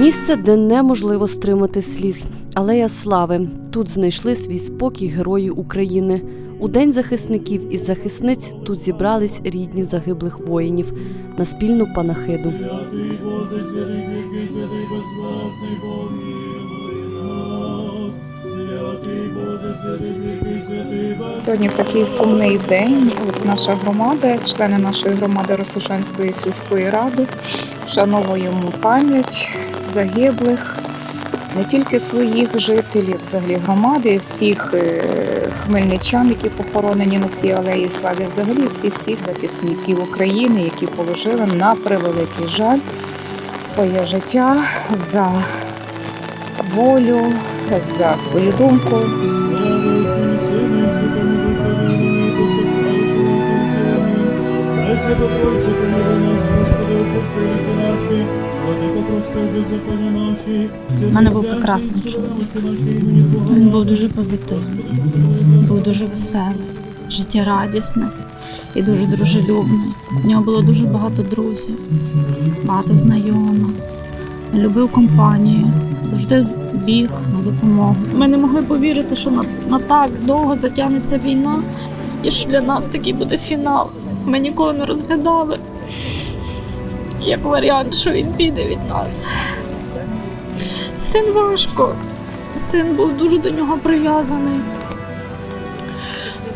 Місце, де неможливо стримати сліз. Алея слави. Тут знайшли свій спокій герої України. У день захисників і захисниць тут зібрались рідні загиблих воїнів на спільну панахиду. Сьогодні такий сумний день. От наша громада, члени нашої громади Росошанської сільської ради, вшановуємо пам'ять загиблих не тільки своїх жителів, взагалі громади, всіх е, хмельничан, які похоронені на цій алеї слави, взагалі всіх всіх захисників України, які положили на превеликий жаль своє життя за волю, за свою думку. У мене був прекрасний чоловік. Він був дуже позитивний, був дуже веселий, життєрадісний і дуже дружелюбний. У нього було дуже багато друзів, багато знайомих. Любив компанію, завжди біг на допомогу. Ми не могли повірити, що на, на так довго затягнеться війна, і що для нас такий буде фінал. Ми ніколи не розглядали як варіант, що він піде від нас. Син важко. Син був дуже до нього прив'язаний.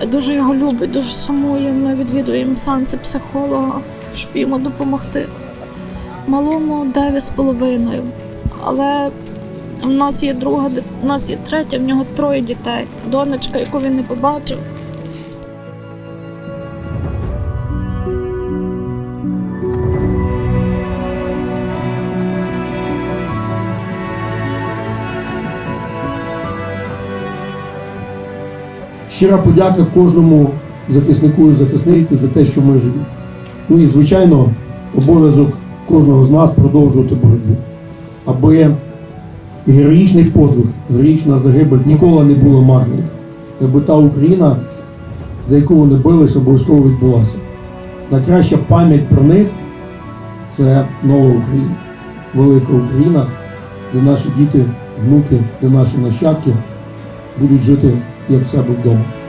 Дуже його любить, дуже сумує. Ми відвідуємо сеанси психолога, щоб йому допомогти. Малому 9 з половиною. Але в нас є друга, в нас є третя, в нього троє дітей. Донечка, яку він не побачив. Щира подяка кожному захиснику і захисниці за те, що ми живі. Ну і, звичайно, обов'язок кожного з нас продовжувати боротьбу, аби героїчний подвиг, героїчна загибель ніколи не була марною. Аби та Україна, за яку вони билися, обов'язково відбулася. Найкраща пам'ять про них це нова Україна, велика Україна, де наші діти, внуки, де наші нащадки будуть жити як в себе вдома.